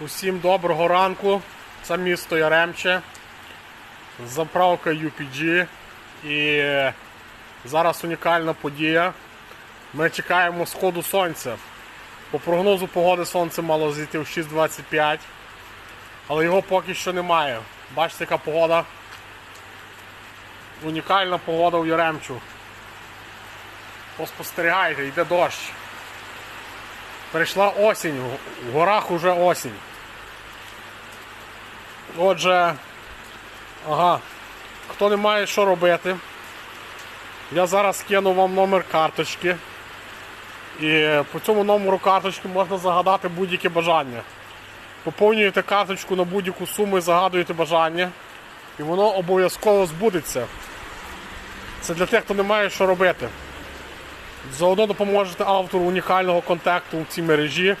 Усім доброго ранку. Це місто Яремче. Заправка UPG. І зараз унікальна подія. Ми чекаємо сходу сонця. По прогнозу погоди сонце мало зійти в 6.25. Але його поки що немає. Бачите, яка погода. Унікальна погода у Яремчу. Поспостерігайте, йде дощ. Прийшла осінь, в горах уже осінь. Отже, ага, хто не має що робити, я зараз кину вам номер карточки. І по цьому номеру карточки можна загадати будь-яке бажання. Поповнюєте карточку на будь-яку суму і загадуєте бажання. І воно обов'язково збудеться. Це для тих, хто не має що робити. Заодно допоможете автору унікального контакту в цій мережі.